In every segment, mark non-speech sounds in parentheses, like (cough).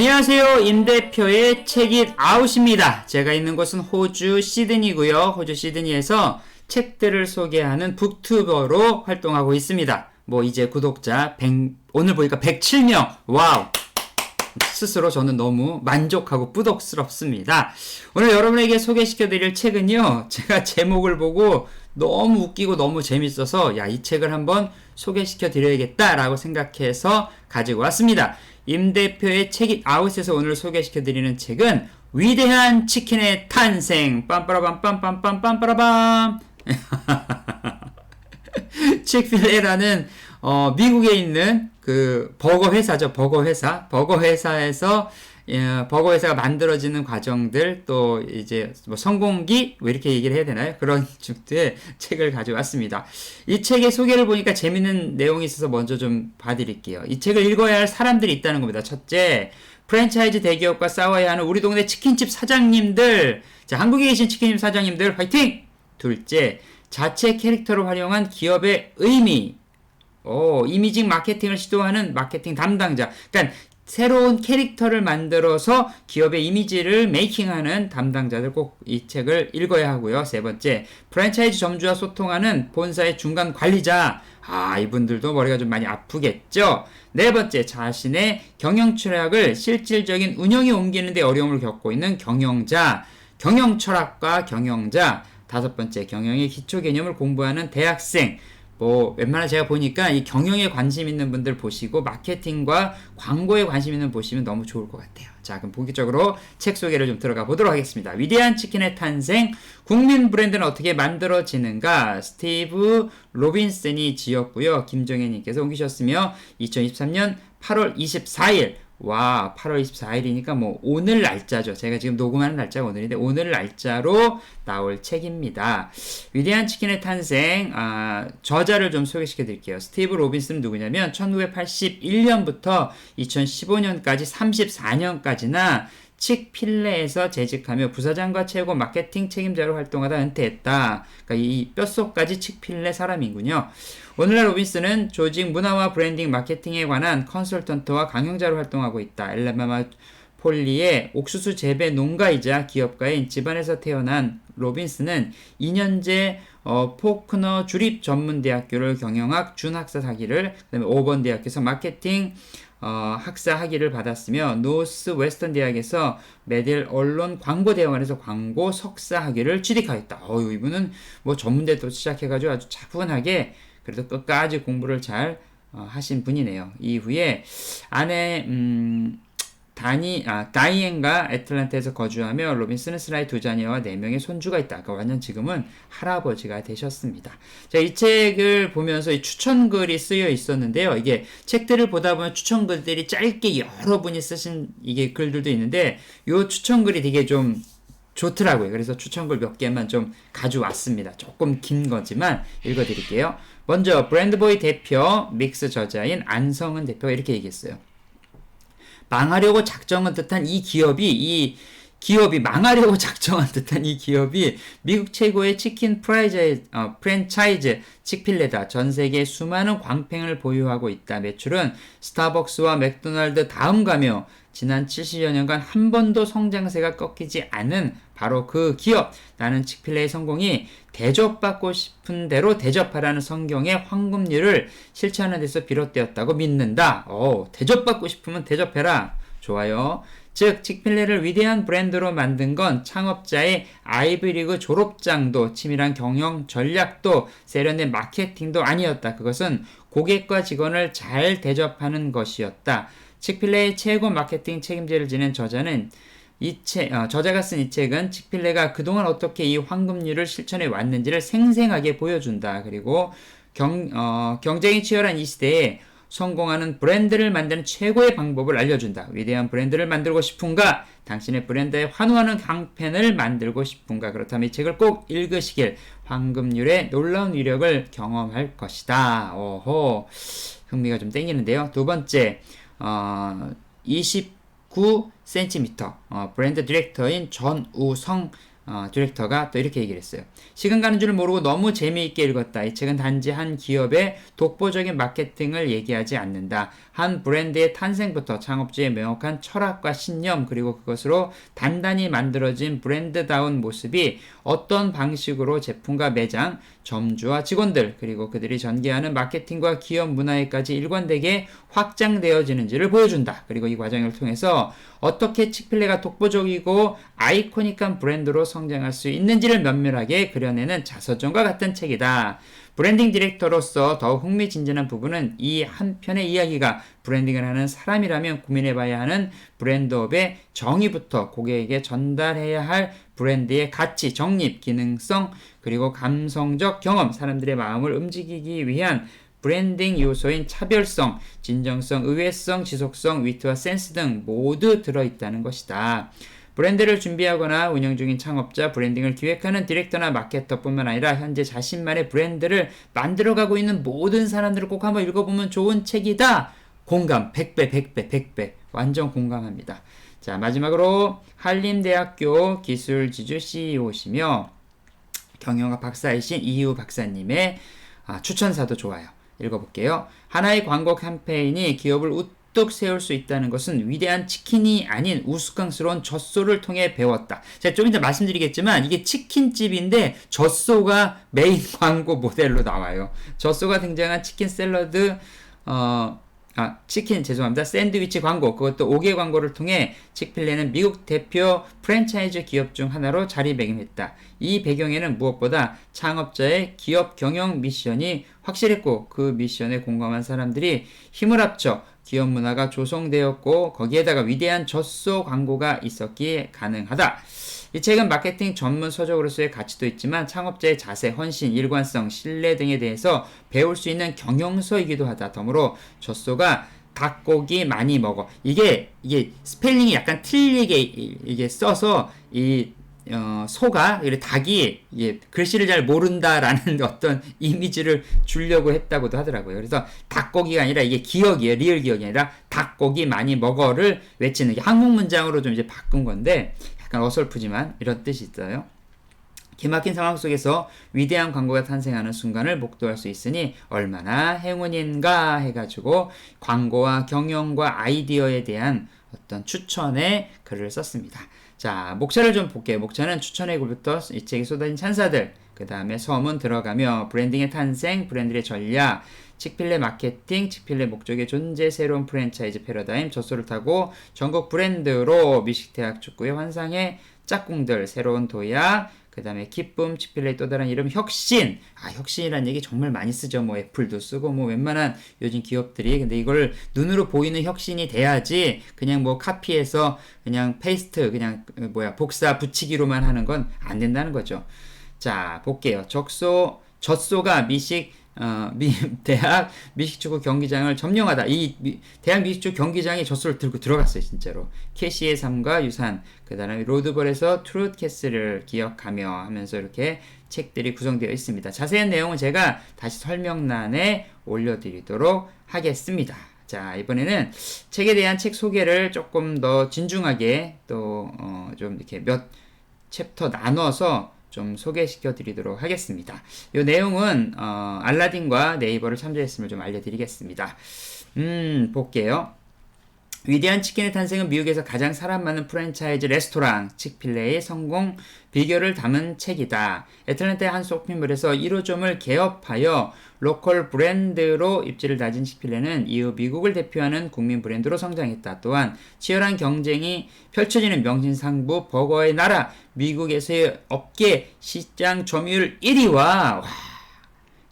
안녕하세요. 임 대표의 책잇 아웃입니다. 제가 있는 곳은 호주 시드니고요. 호주 시드니에서 책들을 소개하는 북튜버로 활동하고 있습니다. 뭐 이제 구독자 100, 오늘 보니까 107명. 와우. 스스로 저는 너무 만족하고 뿌덕스럽습니다. 오늘 여러분에게 소개시켜 드릴 책은요, 제가 제목을 보고 너무 웃기고 너무 재밌어서, 야, 이 책을 한번 소개시켜 드려야겠다라고 생각해서 가지고 왔습니다. 임 대표의 책이 아웃에서 오늘 소개시켜드리는 책은 위대한 치킨의 탄생. 빰빠라밤 빰빰빰 빰빠라밤. 칙필레라는 (laughs) 어, 미국에 있는 그 버거 회사죠. 버거 회사. 버거 회사에서 예, 버거 회사가 만들어지는 과정들 또 이제 뭐 성공기 뭐 이렇게 얘기를 해야 되나요? 그런 (laughs) 축의 책을 가져왔습니다. 이 책의 소개를 보니까 재밌는 내용이 있어서 먼저 좀 봐드릴게요. 이 책을 읽어야 할 사람들이 있다는 겁니다. 첫째, 프랜차이즈 대기업과 싸워야 하는 우리 동네 치킨집 사장님들. 자, 한국에 계신 치킨집 사장님들 화이팅! 둘째, 자체 캐릭터를 활용한 기업의 의미. 오, 이미징 마케팅을 시도하는 마케팅 담당자. 그러니까 새로운 캐릭터를 만들어서 기업의 이미지를 메이킹하는 담당자들 꼭 이 책을 읽어야 하고요. 세 번째, 프랜차이즈 점주와 소통하는 본사의 중간 관리자. 아, 이분들도 머리가 좀 많이 아프겠죠? 네 번째, 자신의 경영 철학을 실질적인 운영에 옮기는데 어려움을 겪고 있는 경영자. 경영 철학과 경영자. 다섯 번째, 경영의 기초 개념을 공부하는 대학생. 뭐 웬만한 제가 보니까 이 경영에 관심 있는 분들 보시고 마케팅과 광고에 관심 있는 분 보시면 너무 좋을 것 같아요. 자, 그럼 본격적으로 책 소개를 좀 들어가 보도록 하겠습니다. 위대한 치킨의 탄생, 국민 브랜드는 어떻게 만들어지는가? 스티브 로빈슨이 지었고요. 김정혜님께서 옮기셨으며 2023년 8월 24일 와, 8월 24일이니까 뭐 오늘 날짜죠. 제가 지금 녹음하는 날짜가 오늘인데 오늘 날짜로 나올 책입니다. 위대한 치킨의 탄생 아, 저자를 좀 소개시켜 드릴게요. 스티브 로빈슨은 누구냐면 1981년부터 2015년까지 34년까지나 칙필레에서 재직하며 부사장과 최고 마케팅 책임자로 활동하다 은퇴했다. 그러니까 이 뼛속까지 칙필레 사람이군요. 오늘날 로빈스는 조직 문화와 브랜딩 마케팅에 관한 컨설턴트와 강영자로 활동하고 있다. 엘라마마 폴리의 옥수수 재배 농가이자 기업가인 집안에서 태어난 로빈스는 2년제 어, 포크너 주립 전문대학교를 경영학 준학사 학위를 그다음에 오번 대학에서 마케팅 어, 학사 학위를 받았으며 노스 웨스턴 대학에서 메딜 언론 광고 대학원에서 광고 석사 학위를 취득하였다. 어유 이분은 뭐 전문대도 시작해가지고 아주 차분하게 그래도 끝까지 공부를 잘 어, 하신 분이네요. 이후에 아내 음, 다니 아 다이앤과 애틀란타에서 거주하며 로빈스는 스라이 두 자녀와 네 명의 손주가 있다. 그러니까 완전 지금은 할아버지가 되셨습니다. 자, 이 책을 보면서 이 추천글이 쓰여 있었는데요. 이게 책들을 보다 보면 추천글들이 짧게 여러 분이 쓰신 이게 글들도 있는데 요 추천글이 되게 좀 좋더라고요. 그래서 추천글 몇 개만 좀 가져왔습니다. 조금 긴 거지만 읽어드릴게요. 먼저 브랜드보이 대표 믹스 저자인 안성은 대표가 이렇게 얘기했어요. 망하려고 작정한 듯한 이 기업이 이 기업이 망하려고 (laughs) 작정한 듯한 이 기업이 미국 최고의 치킨 프라이즈, 어, 프랜차이즈 칙필레다. 전 세계 수많은 광팽을 보유하고 있다. 매출은 스타벅스와 맥도날드 다음 가며 지난 70여 년간 한 번도 성장세가 꺾이지 않은 바로 그 기업. 나는 칙필레의 성공이 대접받고 싶은 대로 대접하라는 성경의 황금률을 실천하는 데서 비롯되었다고 믿는다. 오, 대접받고 싶으면 대접해라. 좋아요. 즉, 칙필레를 위대한 브랜드로 만든 건 창업자의 아이브리그 졸업장도 치밀한 경영 전략도 세련된 마케팅도 아니었다. 그것은 고객과 직원을 잘 대접하는 것이었다. 칙필레의 최고 마케팅 책임제를 지낸 저자는 이 책, 어, 저자가 쓴 이 책은 칙필레가 그동안 어떻게 이 황금률을 실천해 왔는지를 생생하게 보여준다. 그리고 경, 어, 경쟁이 치열한 이 시대에 성공하는 브랜드를 만드는 최고의 방법을 알려준다. 위대한 브랜드를 만들고 싶은가? 당신의 브랜드에 환호하는 강펜을 만들고 싶은가? 그렇다면 이 책을 꼭 읽으시길 황금률의 놀라운 위력을 경험할 것이다. 오호. 흥미가 좀 땡기는데요. 두 번째, 어, 29cm 어, 브랜드 디렉터인 전우성 어, 디렉터가 또 이렇게 얘기를 했어요. 시간 가는 줄 모르고 너무 재미있게 읽었다. 이 책은 단지 한 기업의 독보적인 마케팅을 얘기하지 않는다. 한 브랜드의 탄생부터 창업주의 명확한 철학과 신념 그리고 그것으로 단단히 만들어진 브랜드다운 모습이 어떤 방식으로 제품과 매장, 점주와 직원들 그리고 그들이 전개하는 마케팅과 기업 문화에까지 일관되게 확장되어지는지를 보여준다. 그리고 이 과정을 통해서 어떻게 칙필레가 독보적이고 아이코닉한 브랜드로 성장할 수 있는지를 면밀하게 그려내는 자서전과 같은 책이다. 브랜딩 디렉터로서 더욱 흥미진진한 부분은 이 한 편의 이야기가 브랜딩을 하는 사람이라면 고민해봐야 하는 브랜드업의 정의부터 고객에게 전달해야 할 브랜드의 가치, 정립, 기능성, 그리고 감성적 경험, 사람들의 마음을 움직이기 위한 브랜딩 요소인 차별성, 진정성, 의외성, 지속성, 위트와 센스 등 모두 들어있다는 것이다. 브랜드를 준비하거나 운영 중인 창업자, 브랜딩을 기획하는 디렉터나 마케터뿐만 아니라 현재 자신만의 브랜드를 만들어가고 있는 모든 사람들을 꼭 한번 읽어보면 좋은 책이다. 공감, 100배, 100배, 100배. 완전 공감합니다. 자, 마지막으로 한림대학교 기술지주 CEO시며 경영학 박사이신 이유 박사님의 아, 추천사도 좋아요. 읽어볼게요. 하나의 광고 캠페인이 기업을 우 뚝 세울 수 있다는 것은 위대한 치킨이 아닌 우스꽝스러운 젖소를 통해 배웠다. 제가 좀 이따 말씀드리겠지만 이게 치킨집인데 젖소가 메인 (laughs) 광고 모델로 나와요. 젖소가 등장한 치킨 샐러드 어, 아, 치킨 죄송합니다. 샌드위치 광고 그것도 5개 광고를 통해 칙필레는 미국 대표 프랜차이즈 기업 중 하나로 자리매김했다. 이 배경에는 무엇보다 창업자의 기업 경영 미션이 확실했고 그 미션에 공감한 사람들이 힘을 합쳐 기업 문화가 조성되었고 거기에다가 위대한 젖소 광고가 있었기에 가능하다. 이 책은 마케팅 전문 서적으로서의 가치도 있지만 창업자의 자세, 헌신, 일관성, 신뢰 등에 대해서 배울 수 있는 경영서이기도 하다. 덤으로 젖소가 닭고기 많이 먹어. 이게 이게 스펠링이 약간 틀리게 이게 써서 이 어, 소가 닭이 예, 글씨를 잘 모른다라는 (laughs) 어떤 이미지를 주려고 했다고도 하더라고요. 그래서 닭고기가 아니라 이게 기억이에요. 리얼 기억이 아니라 닭고기 많이 먹어를 외치는 게 한국 문장으로 좀 이제 바꾼 건데 약간 어설프지만 이런 뜻이 있어요. 기막힌 상황 속에서 위대한 광고가 탄생하는 순간을 목도할 수 있으니 얼마나 행운인가 해가지고 광고와 경영과 아이디어에 대한 어떤 추천의 글을 썼습니다. 자, 목차를 좀 볼게요. 목차는 추천의 글부터 이 책에 쏟아진 찬사들, 그 다음에 서문 들어가며 브랜딩의 탄생, 브랜드의 전략, 칙필레 마케팅, 칙필레 목적의 존재, 새로운 프랜차이즈 패러다임, 젖소를 타고 전국 브랜드로 미식대학 축구의 환상의 짝꿍들, 새로운 도약, 그 다음에 기쁨, 칙필레의 또 다른 이름 혁신. 아, 혁신이라는 얘기 정말 많이 쓰죠. 뭐 애플도 쓰고 뭐 웬만한 요즘 기업들이. 근데 이걸 눈으로 보이는 혁신이 돼야지 그냥 뭐 카피해서 그냥 페이스트, 그냥 뭐야, 복사 붙이기로만 하는 건 안 된다는 거죠. 자, 볼게요. 적소, 젖소가 미식, 어, 미, (laughs) 대학 미식축구 경기장을 점령하다. 이 미, 대학 미식축구 경기장에 젖소를 들고 들어갔어요, 진짜로. 캐시의 삶과 유산, 그 다음에 로드볼에서 트루트 캐슬을 기억하며 하면서 이렇게 책들이 구성되어 있습니다. 자세한 내용은 제가 다시 설명란에 올려드리도록 하겠습니다. 자, 이번에는 책에 대한 책 소개를 조금 더 진중하게 또, 어, 좀 이렇게 몇 챕터 나눠서 좀 소개시켜 드리도록 하겠습니다. 이 내용은 어, 알라딘과 네이버를 참조했음을 좀 알려드리겠습니다. 음, 볼게요. 위대한 치킨의 탄생은 미국에서 가장 사람 많은 프랜차이즈 레스토랑 칙필레의 성공 비결을 담은 책이다. 애틀랜타의 한 쇼핑몰에서 1호점을 개업하여 로컬 브랜드로 입지를 다진 칙필레는 이후 미국을 대표하는 국민 브랜드로 성장했다. 또한 치열한 경쟁이 펼쳐지는 명진상부 버거의 나라 미국에서의 업계 시장 점유율 1위와 와,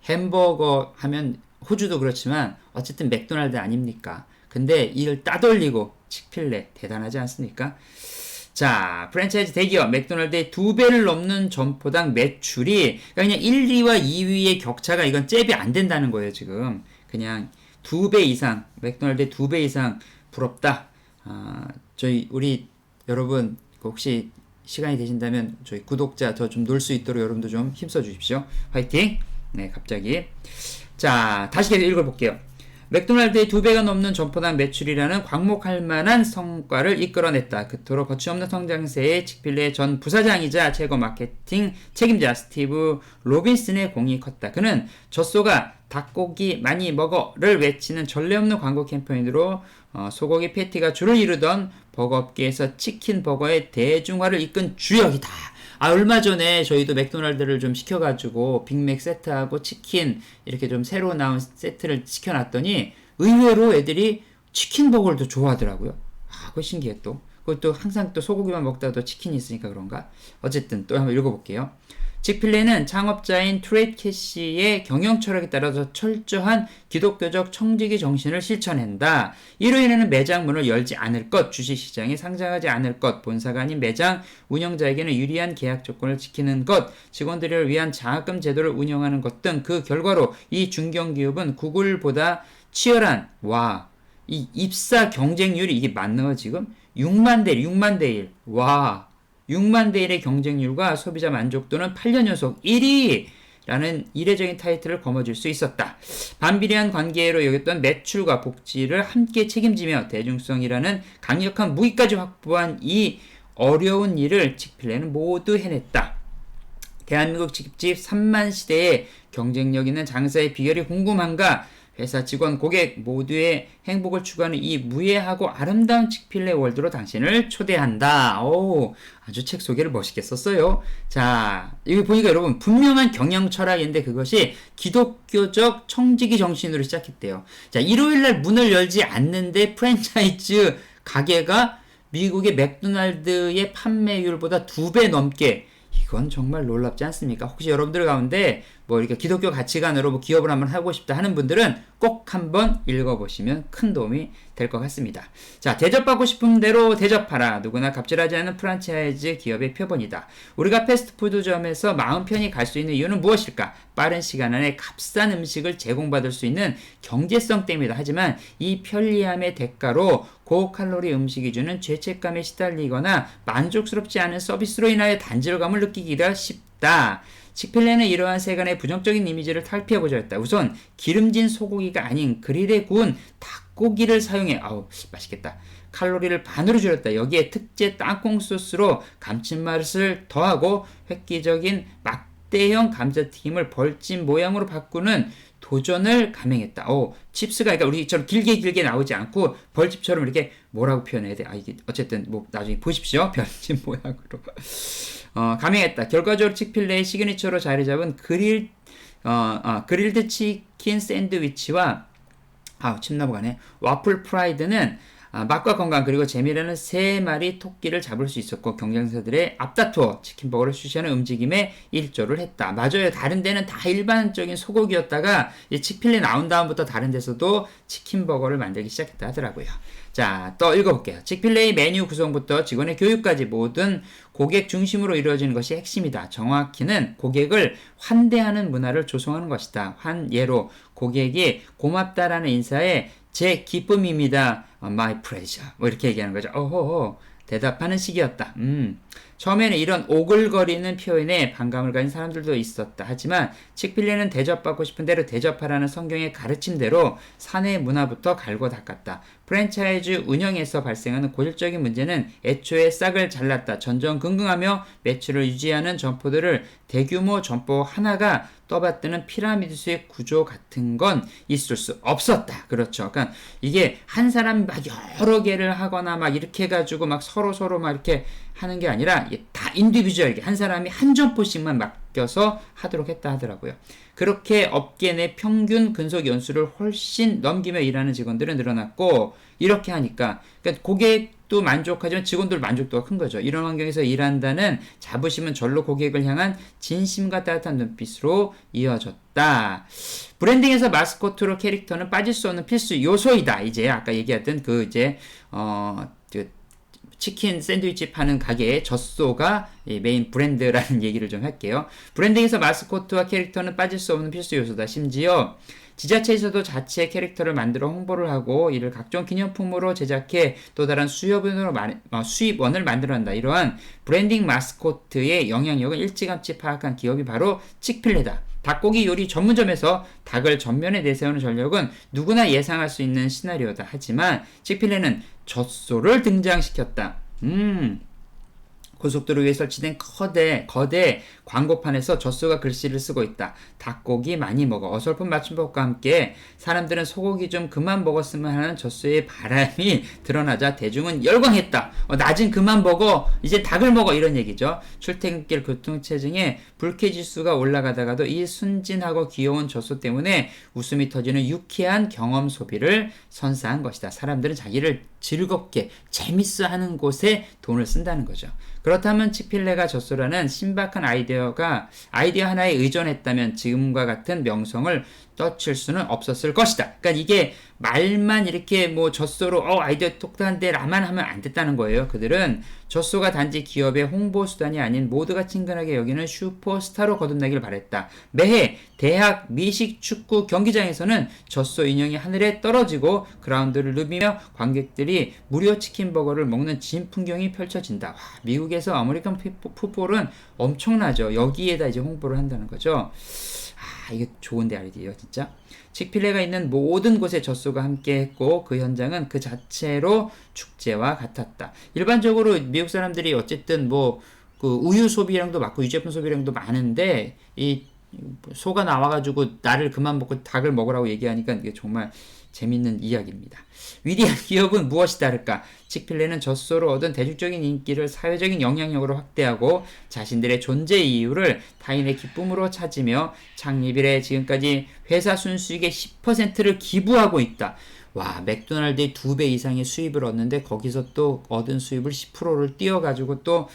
햄버거 하면 호주도 그렇지만 어쨌든 맥도날드 아닙니까? 근데 이를 따돌리고 칙필레 대단하지 않습니까? 자, 프랜차이즈 대기업 맥도날드의 두 배를 넘는 점포당 매출이 그냥 1, 2와 2위의 격차가 이건 잽이 안 된다는 거예요, 지금. 그냥 두 배 이상, 맥도날드의 두 배 이상 부럽다. 아, 저희 우리 여러분 혹시 시간이 되신다면 저희 구독자 더 좀 놀 수 있도록 여러분도 좀 힘써 주십시오. 화이팅! 네, 갑자기. 자, 다시 계속 읽어볼게요. 맥도날드의 두 배가 넘는 점포당 매출이라는 광목할 만한 성과를 이끌어냈다. 그토록 거침없는 성장세의 칙필레의 전 부사장이자 최고 마케팅 책임자 스티브 로빈슨의 공이 컸다. 그는 젖소가 닭고기 많이 먹어를 외치는 전례 없는 광고 캠페인으로 어, 소고기 패티가 주를 이루던 버거업계에서 치킨 버거의 대중화를 이끈 주역이다. 아, 얼마 전에 저희도 맥도날드를 좀 시켜가지고 빅맥 세트하고 치킨 이렇게 좀 새로 나온 세트를 시켜놨더니 의외로 애들이 치킨 버거를 더 좋아하더라고요. 아, 그거 신기해 또. 그것도 항상 또 소고기만 먹다도 치킨이 있으니까 그런가? 어쨌든 또 한번 읽어볼게요. 직필레는 창업자인 트레이트 캐시의 경영 철학에 따라서 철저한 기독교적 청지기 정신을 실천한다. 이로 인해는 매장 문을 열지 않을 것, 주식시장에 상장하지 않을 것, 본사가 아닌 매장 운영자에게는 유리한 계약 조건을 지키는 것, 직원들을 위한 장학금 제도를 운영하는 것 등 그 결과로 이 중견기업은 구글보다 치열한 와, 이 입사 경쟁률이 이게 맞나요 지금? 6만 대 6만 대 1. 와. 6만 대 1의 경쟁률과 소비자 만족도는 8년 연속 1위! 라는 이례적인 타이틀을 거머쥘 수 있었다. 반비례한 관계로 여겼던 매출과 복지를 함께 책임지며 대중성이라는 강력한 무기까지 확보한 이 어려운 일을 칙필레는 모두 해냈다. 대한민국 직집 3만 시대의 경쟁력 있는 장사의 비결이 궁금한가? 회사 직원, 고객 모두의 행복을 추구하는 이 무해하고 아름다운 칙필레 월드로 당신을 초대한다. 오, 아주 책 소개를 멋있게 썼어요. 자, 여기 보니까 여러분 분명한 경영 철학인데 그것이 기독교적 청지기 정신으로 시작했대요. 자, 일요일 날 문을 열지 않는데 프랜차이즈 가게가 미국의 맥도날드의 판매율보다 두 배 넘게 이건 정말 놀랍지 않습니까? 혹시 여러분들 가운데 뭐 이렇게 기독교 가치관으로 뭐 기업을 한번 하고 싶다 하는 분들은 꼭 한번 읽어보시면 큰 도움이 될 것 같습니다. 자, 대접받고 싶은 대로 대접하라. 누구나 갑질하지 않는 프란차이즈 기업의 표본이다. 우리가 패스트푸드점에서 마음 편히 갈 수 있는 이유는 무엇일까? 빠른 시간 안에 값싼 음식을 제공받을 수 있는 경제성 때문이다. 하지만 이 편리함의 대가로 고칼로리 음식이 주는 죄책감에 시달리거나 만족스럽지 않은 서비스로 인하여 단절감을 느끼기가 쉽다. 치필레는 이러한 세간의 부정적인 이미지를 탈피해보자 했다. 우선 기름진 소고기가 아닌 그릴에 구운 닭고기를 사용해 아우 맛있겠다. 칼로리를 반으로 줄였다. 여기에 특제 땅콩 소스로 감칠맛을 더하고 획기적인 막대형 감자튀김을 벌집 모양으로 바꾸는 도전을 감행했다. 오, 칩스가 그러니까 우리처럼 길게 길게 나오지 않고 벌집처럼 이렇게 뭐라고 표현해야 돼? 아 이게 어쨌든 뭐 나중에 보십시오. (laughs) 별집 모양으로. 어, 감행했다. 결과적으로 칙필레의 시그니처로 자리 잡은 그릴 어, 어, 그릴드 치킨 샌드위치와 아, 침 넘어가네. 와플 프라이드는 아, 맛과 건강 그리고 재미라는 세 마리 토끼를 잡을 수 있었고 경쟁사들의 앞다투어 치킨버거를 출시하는 움직임에 일조를 했다. 맞아요. 다른 데는 다 일반적인 소고기였다가 이 치필레 나온 다음부터 다른 데서도 치킨버거를 만들기 시작했다 하더라고요. 자, 또 읽어볼게요. 직필레이 메뉴 구성부터 직원의 교육까지 모든 고객 중심으로 이루어지는 것이 핵심이다. 정확히는 고객을 환대하는 문화를 조성하는 것이다. 한 예로 고객이 고맙다라는 인사에 제 기쁨입니다. my pleasure. 뭐 이렇게 얘기하는 거죠. 어허허. 대답하는 시기였다. 음. 처음에는 이런 오글거리는 표현에 반감을 가진 사람들도 있었다. 하지만 칙필리는 대접받고 싶은 대로 대접하라는 성경의 가르침대로 사내 문화부터 갈고 닦았다. 프랜차이즈 운영에서 발생하는 고질적인 문제는 애초에 싹을 잘랐다. 전전긍긍하며 매출을 유지하는 점포들을 대규모 점포 하나가 떠받드는 피라미드수의 구조 같은 건 있을 수 없었다. 그렇죠. 그러니까 이게 한 사람이 막 여러 개를 하거나 막 이렇게 해가지고 막 서로 서로 막 이렇게 하는 게 아니라 다 인디비주얼하게 한 사람이 한 점포씩만 맡겨서 하도록 했다 하더라고요. 그렇게 업계 내 평균 근속 연수를 훨씬 넘기며 일하는 직원들은 늘어났고 이렇게 하니까 그러니까 고객도 만족하지만 직원들 만족도가 큰 거죠. 이런 환경에서 일한다는 자부심은 절로 고객을 향한 진심과 따뜻한 눈빛으로 이어졌다. 브랜딩에서 마스코트로 캐릭터는 빠질 수 없는 필수 요소이다. 이제 아까 얘기했던 그 이제 어 치킨 샌드위치 파는 가게의 젖소가 메인 브랜드라는 (laughs) 얘기를 좀 할게요. 브랜딩에서 마스코트와 캐릭터는 빠질 수 없는 필수 요소다. 심지어 지자체에서도 자체 캐릭터를 만들어 홍보를 하고 이를 각종 기념품으로 제작해 또 다른 수입원으로 어, 수입원을 만들어낸다. 이러한 브랜딩 마스코트의 영향력을 일찌감치 파악한 기업이 바로 칙필레다. 닭고기 요리 전문점에서 닭을 전면에 내세우는 전력은 누구나 예상할 수 있는 시나리오다. 하지만 칙필레는 젖소를 등장시켰다. 음, 고속도로 위에 설치된 거대, 거대 광고판에서 젖소가 글씨를 쓰고 있다. 닭고기 많이 먹어. 어설픈 맞춤법과 함께 사람들은 소고기 좀 그만 먹었으면 하는 젖소의 바람이 드러나자 대중은 열광했다. 어, 낮은 그만 먹어. 이제 닭을 먹어. 이런 얘기죠. 출퇴근길 교통체증에 불쾌지수가 올라가다가도 이 순진하고 귀여운 젖소 때문에 웃음이 터지는 유쾌한 경험 소비를 선사한 것이다. 사람들은 자기를 즐겁게 재밌어 하는 곳에 돈을 쓴다는 거죠. 그렇다면 치필레가 젖소라는 신박한 아이디어가 아이디어 하나에 의존했다면 지금과 같은 명성을 떠칠 수는 없었을 것이다. 그러니까 이게 말만 이렇게 뭐 젖소로 어 아이디어 똑똑한데 라만 하면 안 됐다는 거예요. 그들은 젖소가 단지 기업의 홍보 수단이 아닌 모두가 친근하게 여기는 슈퍼스타로 거듭나길 바랬다. 매해 대학 미식 축구 경기장에서는 젖소 인형이 하늘에 떨어지고 그라운드를 누비며 관객들이 무료 치킨 버거를 먹는 진 풍경이 펼쳐진다. 와, 미국에서 아메리칸 풋볼은 엄청나죠. 여기에다 이제 홍보를 한다는 거죠. 아, 이게 좋은데 아이디어 진짜. 칙필레가 있는 모든 곳에 젖소가 함께했고 그 현장은 그 자체로 축제와 같았다. 일반적으로 미국 사람들이 어쨌든 뭐 그 우유 소비량도 많고 유제품 소비량도 많은데 이 소가 나와가지고 나를 그만 먹고 닭을 먹으라고 얘기하니까 이게 정말 재밌는 이야기입니다. 위대한 기업은 무엇이 다를까? 칙필레는 젖소로 얻은 대중적인 인기를 사회적인 영향력으로 확대하고 자신들의 존재 이유를 타인의 기쁨으로 찾으며 창립 이래 지금까지 회사 순수익의 10%를 기부하고 있다. 와, 맥도날드의 두 배 이상의 수입을 얻는데 거기서 또 얻은 수입을 10%를 띄워가지고 또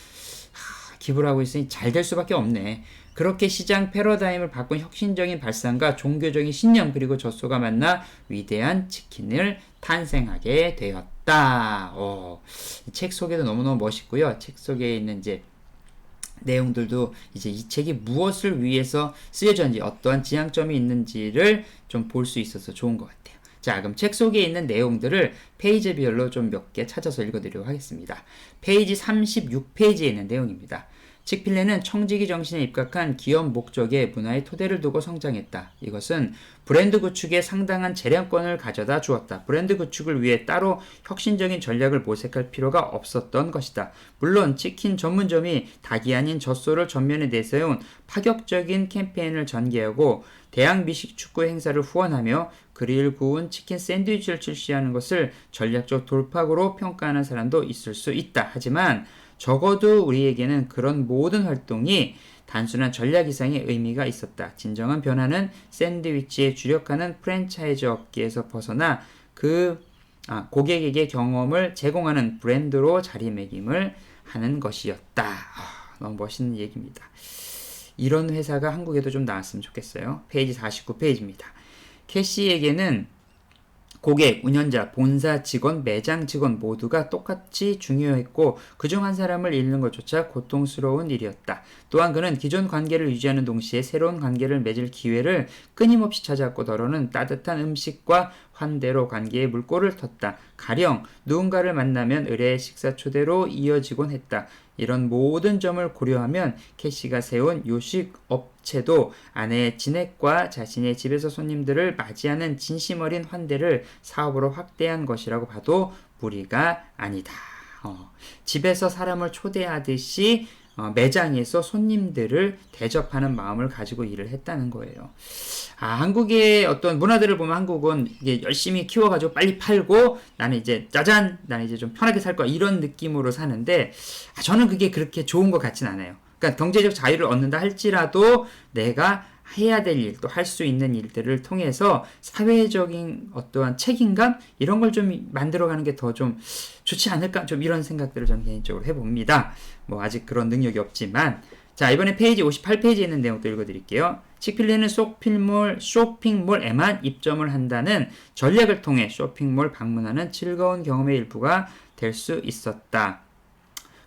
하, 기부를 하고 있으니 잘 될 수밖에 없네. 그렇게 시장 패러다임을 바꾼 혁신적인 발상과 종교적인 신념 그리고 젖소가 만나 위대한 치킨을 탄생하게 되었다. 어, 책 소개도 너무너무 멋있고요. 책 속에 있는 이제 내용들도 이제 이 책이 무엇을 위해서 쓰여졌는지 어떠한 지향점이 있는지를 좀 볼 수 있어서 좋은 것 같아요. 자, 그럼 책 속에 있는 내용들을 페이지별로 좀 몇 개 찾아서 읽어드리도록 하겠습니다. 페이지 36페이지에 있는 내용입니다. 칙필레는 청지기 정신에 입각한 기업 목적의 문화의 토대를 두고 성장했다. 이것은 브랜드 구축에 상당한 재량권을 가져다 주었다. 브랜드 구축을 위해 따로 혁신적인 전략을 모색할 필요가 없었던 것이다. 물론 치킨 전문점이 닭이 아닌 젖소를 전면에 내세운 파격적인 캠페인을 전개하고 대학 미식 축구 행사를 후원하며 그릴 구운 치킨 샌드위치를 출시하는 것을 전략적 돌파구로 평가하는 사람도 있을 수 있다. 하지만 적어도 우리에게는 그런 모든 활동이 단순한 전략 이상의 의미가 있었다. 진정한 변화는 샌드위치에 주력하는 프랜차이즈 업계에서 벗어나 그 아, 고객에게 경험을 제공하는 브랜드로 자리매김을 하는 것이었다. 아, 너무 멋있는 얘기입니다. 이런 회사가 한국에도 좀 나왔으면 좋겠어요. 페이지 49페이지입니다. 캐시에게는 고객, 운영자, 본사 직원, 매장 직원 모두가 똑같이 중요했고 그중 한 사람을 잃는 것조차 고통스러운 일이었다. 또한 그는 기존 관계를 유지하는 동시에 새로운 관계를 맺을 기회를 끊임없이 찾았고 더러는 따뜻한 음식과 환대로 관계에 물꼬를 텄다. 가령 누군가를 만나면 의뢰의 식사 초대로 이어지곤 했다. 이런 모든 점을 고려하면 캐시가 세운 요식 업체도 아내의 진액과 자신의 집에서 손님들을 맞이하는 진심 어린 환대를 사업으로 확대한 것이라고 봐도 무리가 아니다. 어, 집에서 사람을 초대하듯이 어, 매장에서 손님들을 대접하는 마음을 가지고 일을 했다는 거예요. 아, 한국의 어떤 문화들을 보면 한국은 이게 열심히 키워가지고 빨리 팔고 나는 이제 짜잔, 나는 이제 좀 편하게 살 거야 이런 느낌으로 사는데 아, 저는 그게 그렇게 좋은 것 같진 않아요. 그러니까 경제적 자유를 얻는다 할지라도 내가 해야 될 일, 또 할 수 있는 일들을 통해서 사회적인 어떠한 책임감 이런 걸 좀 만들어가는 게 더 좀 좋지 않을까 좀 이런 생각들을 저는 개인적으로 해봅니다. 뭐 아직 그런 능력이 없지만 자 이번에 페이지 58페이지에 있는 내용도 읽어드릴게요. 칙필리는 쇼핑몰, 쇼핑몰에만 입점을 한다는 전략을 통해 쇼핑몰 방문하는 즐거운 경험의 일부가 될 수 있었다.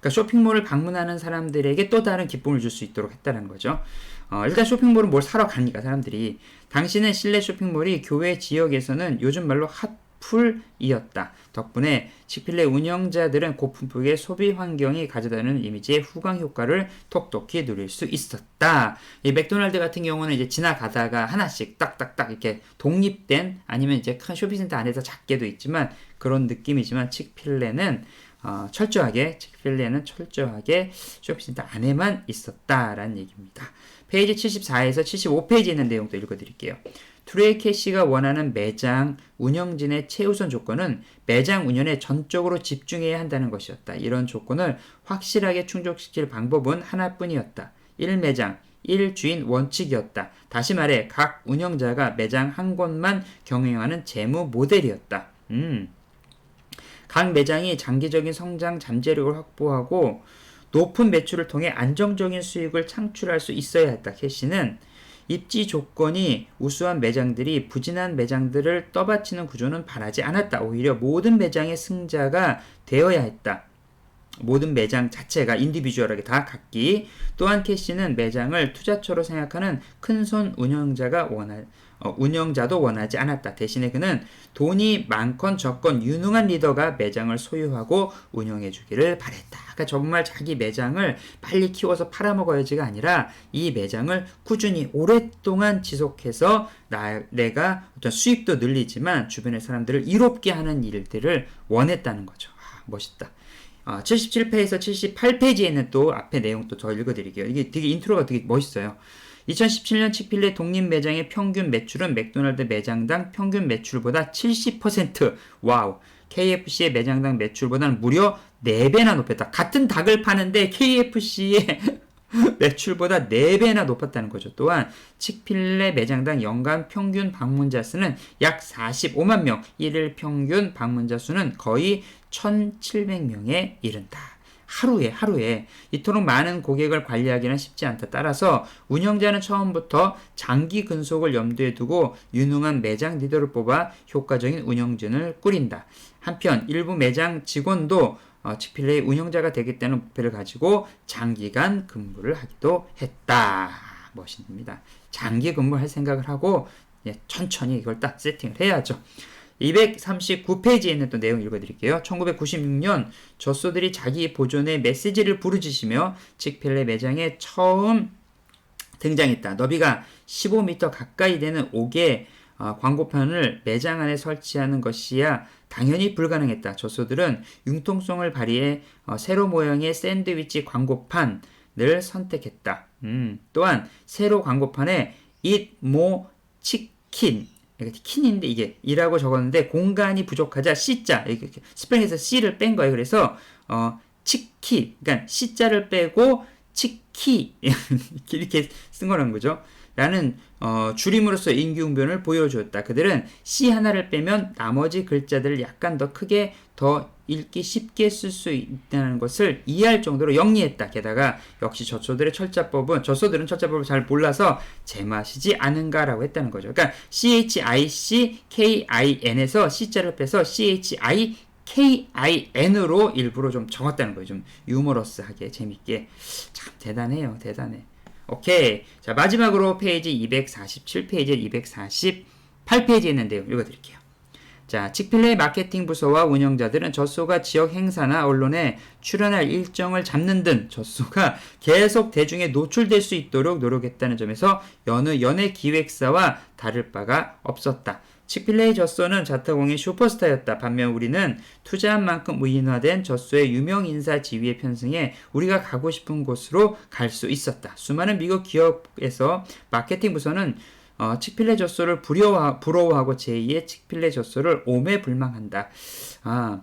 그러니까 쇼핑몰을 방문하는 사람들에게 또 다른 기쁨을 줄 수 있도록 했다는 거죠. 어, 일단 쇼핑몰은 뭘 사러 가니까 사람들이 당신은 실내 쇼핑몰이 교외 지역에서는 요즘 말로 핫 풀이었다. 덕분에 치필레 운영자들은 고품격의 소비 환경이 가져다는 이미지의 후광 효과를 톡톡히 누릴 수 있었다. 이 맥도날드 같은 경우는 이제 지나가다가 하나씩 딱딱딱 이렇게 독립된 아니면 이제 큰 쇼핑센터 안에서 작게도 있지만 그런 느낌이지만 치필레는 어, 철저하게 치필레는 철저하게 쇼핑센터 안에만 있었다라는 얘기입니다. 페이지 74에서 75페이지에 있는 내용도 읽어드릴게요. 트레이 캐시가 원하는 매장 운영진의 최우선 조건은 매장 운영에 전적으로 집중해야 한다는 것이었다. 이런 조건을 확실하게 충족시킬 방법은 하나뿐이었다. 1매장, 1주인 원칙이었다. 다시 말해 각 운영자가 매장 한 곳만 경영하는 재무 모델이었다. 음. 각 매장이 장기적인 성장 잠재력을 확보하고 높은 매출을 통해 안정적인 수익을 창출할 수 있어야 했다. 캐시는 입지 조건이 우수한 매장들이 부진한 매장들을 떠받치는 구조는 바라지 않았다. 오히려 모든 매장의 승자가 되어야 했다. 모든 매장 자체가 인디비주얼하게 다 각기 또한 캐시는 매장을 투자처로 생각하는 큰손 운영자가 원할 어, 운영자도 원하지 않았다. 대신에 그는 돈이 많건 적건 유능한 리더가 매장을 소유하고 운영해 주기를 바랬다. 그러니까 정말 자기 매장을 빨리 키워서 팔아먹어야지가 아니라 이 매장을 꾸준히 오랫동안 지속해서 나, 내가 어떤 수입도 늘리지만 주변의 사람들을 이롭게 하는 일들을 원했다는 거죠. 아, 멋있다. 어, 77페이지에서 78페이지에 있는 또 앞에 내용 또 더 읽어드릴게요. 이게 되게 인트로가 되게 멋있어요. 2017년 치필레 독립 매장의 평균 매출은 맥도날드 매장당 평균 매출보다 70% 와우. KFC의 매장당 매출보다는 무려 4배나 높였다. 같은 닭을 파는데 KFC의 (laughs) 매출보다 4배나 높았다는 거죠. 또한 치필레 매장당 연간 평균 방문자 수는 약 45만 명, 1일 평균 방문자 수는 거의 1,700명에 이른다. 하루에 하루에 이토록 많은 고객을 관리하기는 쉽지 않다. 따라서 운영자는 처음부터 장기 근속을 염두에 두고 유능한 매장 리더를 뽑아 효과적인 운영진을 꾸린다. 한편 일부 매장 직원도 어, 치필레의 운영자가 되겠다는 목표를 가지고 장기간 근무를 하기도 했다. 멋있습니다. 장기 근무할 생각을 하고 예, 천천히 이걸 딱 세팅을 해야죠. 239페이지에 있는 또 내용 읽어드릴게요. 1996년 젖소들이 자기 보존의 메시지를 부르짖으며 칙필레 매장에 처음 등장했다. 너비가 15m 가까이 되는 5개 어, 광고판을 매장 안에 설치하는 것이야 당연히 불가능했다. 젖소들은 융통성을 발휘해 어, 세로 모양의 샌드위치 광고판을 선택했다. 음, 또한 세로 광고판에 eat more chicken 이렇게 킨인데 이게 이라고 적었는데 공간이 부족하자 C자 이렇게 스펠링에서 C를 뺀 거예요. 그래서 어 치키 그러니까 C자를 빼고 치키 (laughs) 이렇게 쓴 거라는 거죠. 라는 어, 줄임으로써 인기응변을 보여주었다. 그들은 C 하나를 빼면 나머지 글자들을 약간 더 크게 더 읽기 쉽게 쓸 수 있다는 것을 이해할 정도로 영리했다. 게다가 역시 저소들의 철자법은 저소들은 철자법을 잘 몰라서 제맛이지 않은가라고 했다는 거죠. 그러니까 CHICKIN에서 C자를 빼서 CHI KIN으로 일부러 좀 적었다는 거예요. 좀 유머러스하게 재밌게 참 대단해요. 대단해. 오케이. 자 마지막으로 페이지 247페이지 248페이지에 있는 내용 읽어 드릴게요. 자, 칙필레 마케팅 부서와 운영자들은 젖소가 지역 행사나 언론에 출연할 일정을 잡는 등 젖소가 계속 대중에 노출될 수 있도록 노력했다는 점에서 여느 연예 기획사와 다를 바가 없었다. 칙필레의 젖소는 자타공의 슈퍼스타였다. 반면 우리는 투자한 만큼 무인화된 젖소의 유명 인사 지위에 편승해 우리가 가고 싶은 곳으로 갈 수 있었다. 수많은 미국 기업에서 마케팅 부서는 어, 칙필레 젖소를 부러워, 부러워하고 제2의 칙필레 젖소를 오매불망한다. 아,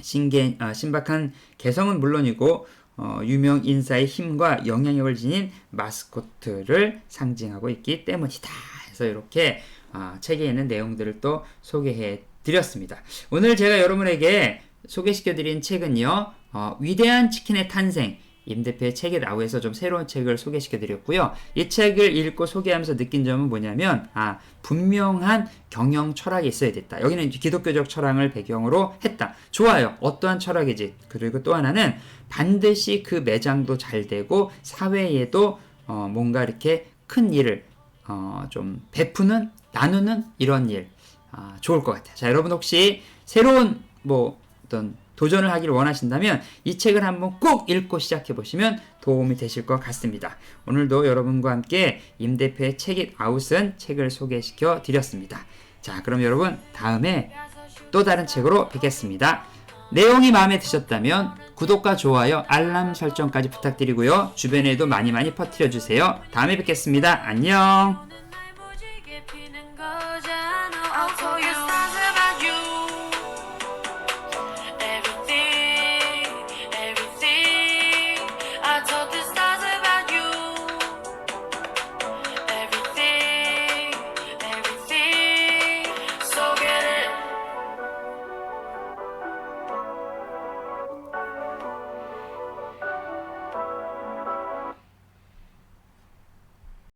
신개, 아, 신박한 개성은 물론이고 어, 유명 인사의 힘과 영향력을 지닌 마스코트를 상징하고 있기 때문이다. 그래서 이렇게 아, 책에 있는 내용들을 또 소개해 드렸습니다. 오늘 제가 여러분에게 소개시켜 드린 책은요, 어, 위대한 치킨의 탄생. 임 대표의 책에 나오해서 좀 새로운 책을 소개시켜 드렸고요. 이 책을 읽고 소개하면서 느낀 점은 뭐냐면 아 분명한 경영 철학이 있어야 됐다. 여기는 기독교적 철학을 배경으로 했다. 좋아요. 어떠한 철학이지. 그리고 또 하나는 반드시 그 매장도 잘 되고 사회에도 어, 뭔가 이렇게 큰 일을 어, 좀 베푸는 나누는 이런 일. 아, 좋을 것 같아요. 자, 여러분 혹시 새로운 뭐 어떤 도전을 하기를 원하신다면 이 책을 한번 꼭 읽고 시작해 보시면 도움이 되실 것 같습니다. 오늘도 여러분과 함께 임 대표의 책잇 아웃은 책을 소개시켜 드렸습니다. 자, 그럼 여러분 다음에 또 다른 책으로 뵙겠습니다. 내용이 마음에 드셨다면 구독과 좋아요, 알람 설정까지 부탁드리고요. 주변에도 많이 많이 퍼뜨려 주세요. 다음에 뵙겠습니다. 안녕.